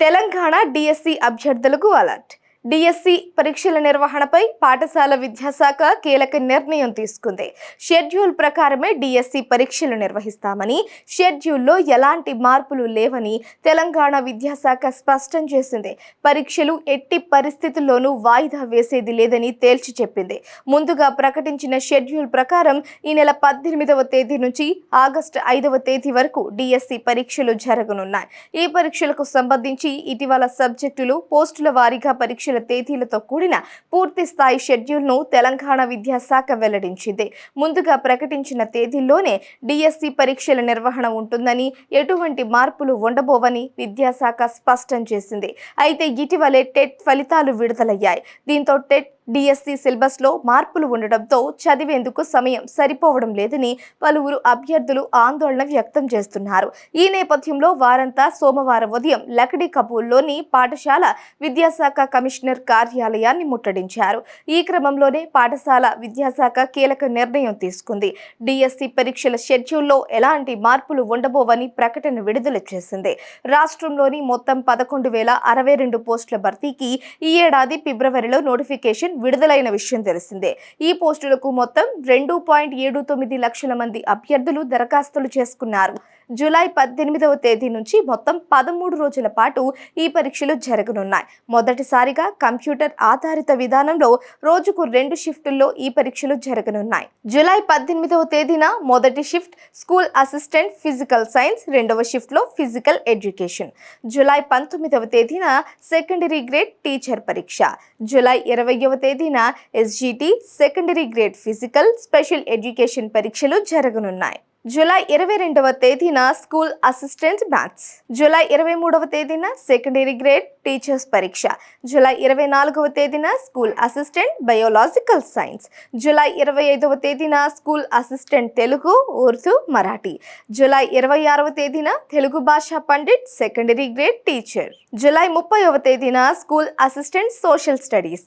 Telangana DSC అభ్యర్థులకు alert. DSC పరీక్షల నిర్వహణపై పాఠశాల విద్యాశాఖ కీలక నిర్ణయం తీసుకుంది. షెడ్యూల్ ప్రకారమే డిఎస్సి పరీక్షలు నిర్వహిస్తామని షెడ్యూల్లో ఎలాంటి మార్పులు లేవని తెలంగాణ విద్యాశాఖ స్పష్టం చేసింది. పరీక్షలు ఎట్టి పరిస్థితుల్లోనూ వాయిదా వేసేది లేదని తేల్చి చెప్పింది. ముందుగా ప్రకటించిన షెడ్యూల్ ప్రకారం ఈ నెల పద్దెనిమిదవ తేదీ నుంచి ఆగస్టు ఐదవ తేదీ వరకు డిఎస్సి పరీక్షలు జరగనున్నాయి. ఈ పరీక్షలకు సంబంధించి ఇటీవల సబ్జెక్టులు పోస్టుల వారీగా పరీక్షలు తేదీలతో కూడిన పూర్తి స్థాయి షెడ్యూల్ను తెలంగాణ విద్యాశాఖ వెల్లడించింది. ముందుగా ప్రకటించిన తేదీల్లోనే డిఎస్సి పరీక్షల నిర్వహణ ఉంటుందని ఎటువంటి మార్పులు ఉండబోవని విద్యాశాఖ స్పష్టం చేసింది. అయితే ఇటీవలే టెట్ ఫలితాలు విడుదలయ్యాయి. దీంతో టెట్ డిఎస్సి సిలబస్లో మార్పులు ఉండడంతో చదివేందుకు సమయం సరిపోవడం లేదని పలువురు అభ్యర్థులు ఆందోళన వ్యక్తం చేస్తున్నారు. ఈ నేపథ్యంలో వారంతా సోమవారం ఉదయం లకడీ కపూర్లోని పాఠశాల విద్యాశాఖ కమిషనర్ కార్యాలయాన్ని ముట్టడించారు. ఈ క్రమంలోనే పాఠశాల విద్యాశాఖ కీలక నిర్ణయం తీసుకుంది. డిఎస్సి పరీక్షల షెడ్యూల్లో ఎలాంటి మార్పులు ఉండబోవని ప్రకటన విడుదల చేసింది. రాష్ట్రంలోని మొత్తం పదకొండు వేల అరవై రెండు పోస్టుల భర్తీకి ఈ ఏడాది ఫిబ్రవరిలో నోటిఫికేషన్ విడుదలైన విషయం తెలిసిందే. ఈ పోస్టులకు మొత్తం రెండు పాయింట్ ఏడు తొమ్మిది లక్షల మంది అభ్యర్థులు దరఖాస్తులు చేసుకున్నారు. జూలై పద్దెనిమిదవ తేదీ నుంచి మొత్తం పదమూడు రోజుల పాటు ఈ పరీక్షలు జరగనున్నాయి. మొదటిసారిగా కంప్యూటర్ ఆధారిత విధానంలో రోజుకు రెండు షిఫ్టుల్లో ఈ పరీక్షలు జరగనున్నాయి. జూలై పద్దెనిమిదవ తేదీన మొదటి shift school assistant physical science రెండవ షిఫ్ట్లో ఫిజికల్ ఎడ్యుకేషన్. జూలై పంతొమ్మిదవ తేదీన సెకండరీ గ్రేడ్ టీచర్ పరీక్ష. జూలై ఇరవయవ తేదీన SGT secondary grade physical special education పరీక్షలు జరగనున్నాయి. జూలై ఇరవై రెండవ తేదీన స్కూల్ అసిస్టెంట్ మ్యాథ్స్. జూలై ఇరవై మూడవ తేదీన సెకండరీ గ్రేడ్ టీచర్స్ పరీక్ష. జూలై ఇరవై నాలుగవ తేదీన school assistant biological science. July ఇరవై ఐదవ తేదీన school assistant Telugu Urdu Marathi. July ఇరవై ఆరవ తేదీన తెలుగు భాషా pandit secondary grade teacher. July ముప్పైవ తేదీన school assistant social studies.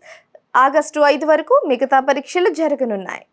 August ఐదు వరకు మిగతా పరీక్షలు జరగనున్నాయి.